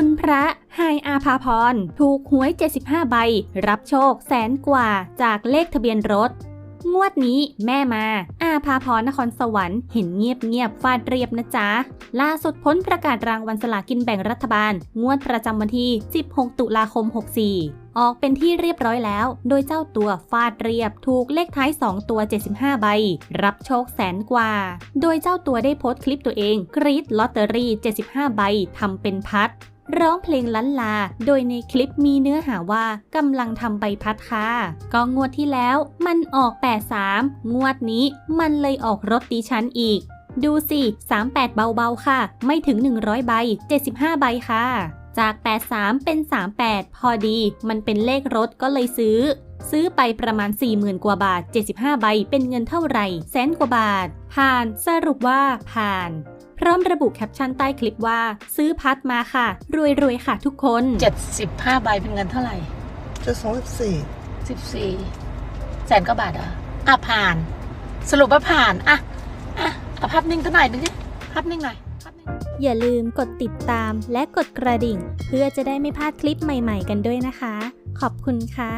คุณพระไฮอาภาพร ถูกหวย 75 ใบ รับโชคแสนกว่าจากเลขทะเบียนรถ งวดนี้แม่มา อาภาพรนครสวรรค์เห็นเงียบเงียบฟาดเรียบนะจ๊ะ ล่าสุดพ้นประกาศรางวัลสลากินแบ่งรัฐบาล งวดประจำวันที่ 16 ตุลาคม 64ออกเป็นที่เรียบร้อยแล้ว โดยเจ้าตัวฟาดเรียบถูกเลขท้าย 2 ตัว 75 ใบ รับโชคแสนกว่า โดยเจ้าตัวได้โพสต์คลิปตัวเองกรีดลอตเตอรี่ 75 ใบทำเป็นพัด ร้องเพลงล้านลา โดยในคลิปมีเนื้อหาว่ากำลังทำใบพัดค่ะ ก็งวดที่แล้วมันออก 83 งวดนี้มันเลยออกรถดิฉันอีก ดูสิ 38 เบาๆค่ะ ไม่ถึง 100 ใบ 75 ใบค่ะ จาก 83 เป็น 38 พอดี มันเป็นเลขรถก็เลยซื้อ ซื้อไปประมาณ 40,000 กว่าบาท 75 ใบ เป็นเงินเท่าไหร่แสนกว่าบาท ผ่านสรุปว่าผ่าน พร้อมระบุแคปชั่นใต้คลิปว่า ซื้อพัดมาค่ะ รวยๆค่ะทุกคน 75 ใบเป็นเงินเท่าไหร่จะสองสิบสี่14แสนกว่าบาทเหรออะผ่าน สรุปว่าผ่านอะอะเอาภาพนิ่งเท่าไหร่อยนึงดิภาพนิ่งหน่อยภาพนิ่งอย่าลืมกดติดตามและกดกระดิ่ง เพื่อจะได้ไม่พลาดคลิปใหม่ ๆ กันด้วยนะคะ ขอบคุณค่ะ